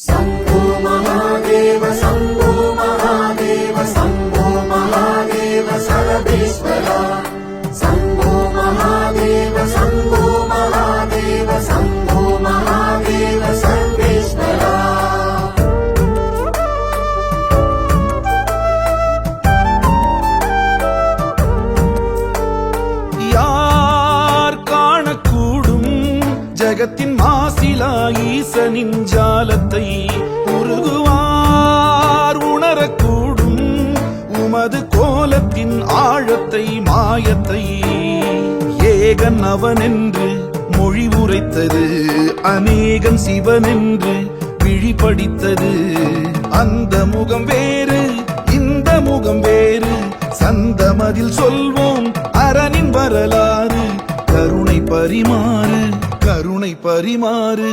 சம்போ மகாதேவ சம்போ மகாதேவ சம்போ மகாதேவ சரபீஸ்வரா. சம்போ மாசிலா ஈசனின் காலத்தை உருகுவார் உணரக்கூடும் உமது கோலத்தின் ஆழத்தை மாயத்தை. ஏகன் அவனென்று மொழி உரைத்தது அநேகன் சிவனென்று விழிபடித்தது அந்த முகம் வேறு இந்த முகம் வேறு. சந்தமதில் சொல்வோம் அரணின் வரலாறு. கருணை பரிமாறு கருணை பரிமாறு.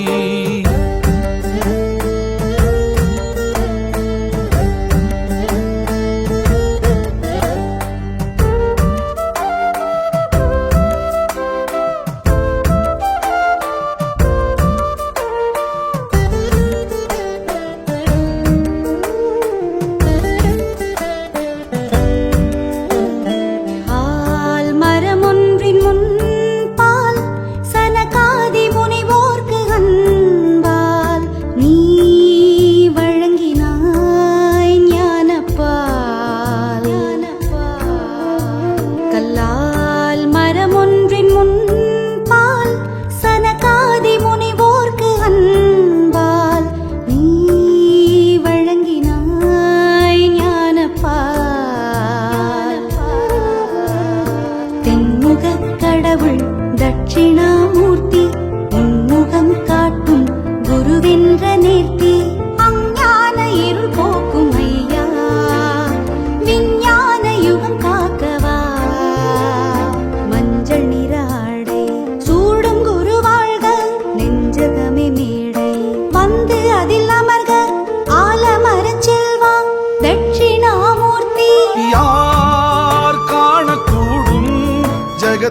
தென்முகக் கடவுள் தட்சிணாமூர்த்தி உன்முகம் காட்டும் குருவென்ற நேர்த்தி.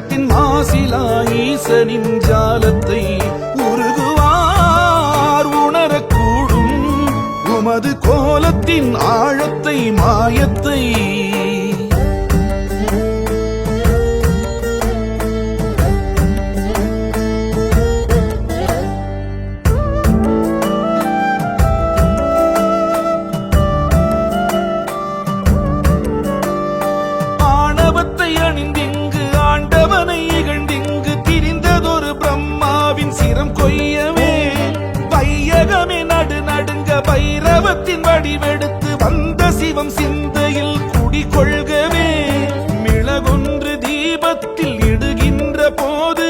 உலகத்தின் மாசிலா ஈசனின் ஜாலத்தை வடிவெடுத்து வந்த சிவம் சிந்தையில் குடிகொள்கவே. மிளகொன்று தீபத்தில் இடுகின்ற போது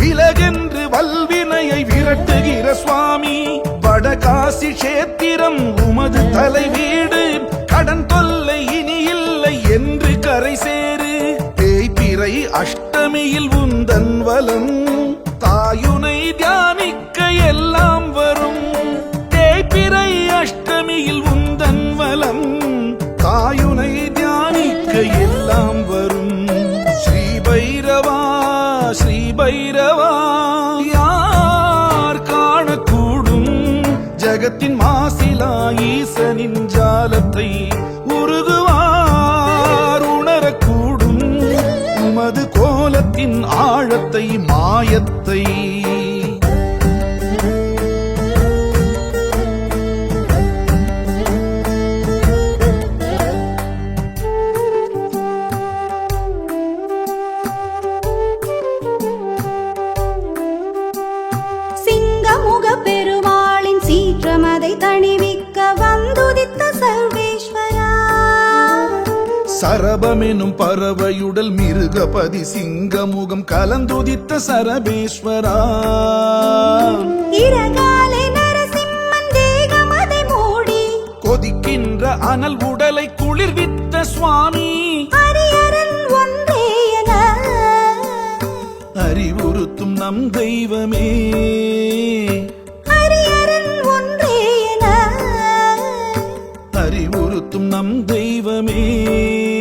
விலகென்று வல்வினையை விரட்டுகிற சுவாமி. வடகாசி கஷேத்திரம் உமது தலை வீடு கடன் தொல்லை இனி இல்லை என்று கரை சேரு தேய்பிறை அஷ்டமியில் உந்தன் வலம். தாயுனை தியானிக்க மாசிலா ஈசனின் ஜாலத்தை உருகுவார். உணரக்கூடும் உமது கோலத்தின் ஆழத்தை மாயத்தை சரபமெனும் பறவையுடல் மிருகபதி சிங்கமுகம் கலந்துதித்த சரபேஸ்வரா. கொதிக்கின்ற அனல் உடலை குளிர்வித்த சுவாமி. அறிவுறுத்தும் நம் தெய்வமே. குணப்படுத்தும் நம் தெய்வமே.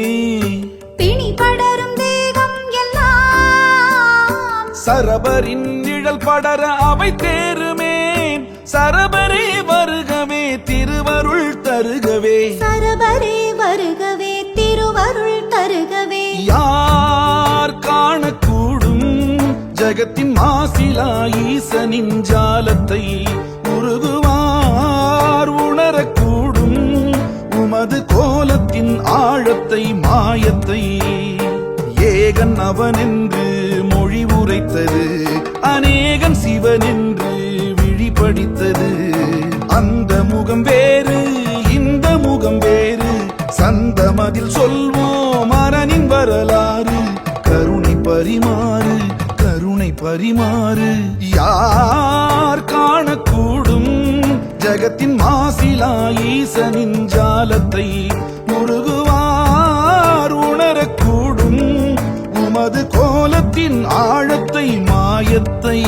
சரபரின் நிழல் படர அவை தேருமே சரபரே வருகவே திருவருள் தருகவே. சரபரே வருகவே திருவருள் தருகவே. யார் காணக்கூடும் ஜகத்தின் மாசிலா ஈசனின் ஜாலத்தை. உருகுவார் உணரக்கூடும் உமது கோலத்தின் ஆழத்தை மாயத்தை. ஏகன் அவனென்று சொல்வோம் அரணின் வரலாறு. கருணை பரிமாறு கருணை பரிமாறு. யார் காணக்கூடும்? ஜகத்தின் மாசிலா ஈசனின் ஜாலத்தை முருகுவார் உணரக்கூடும். உமது கோலத்தின் ஆழத்தை மாயத்தை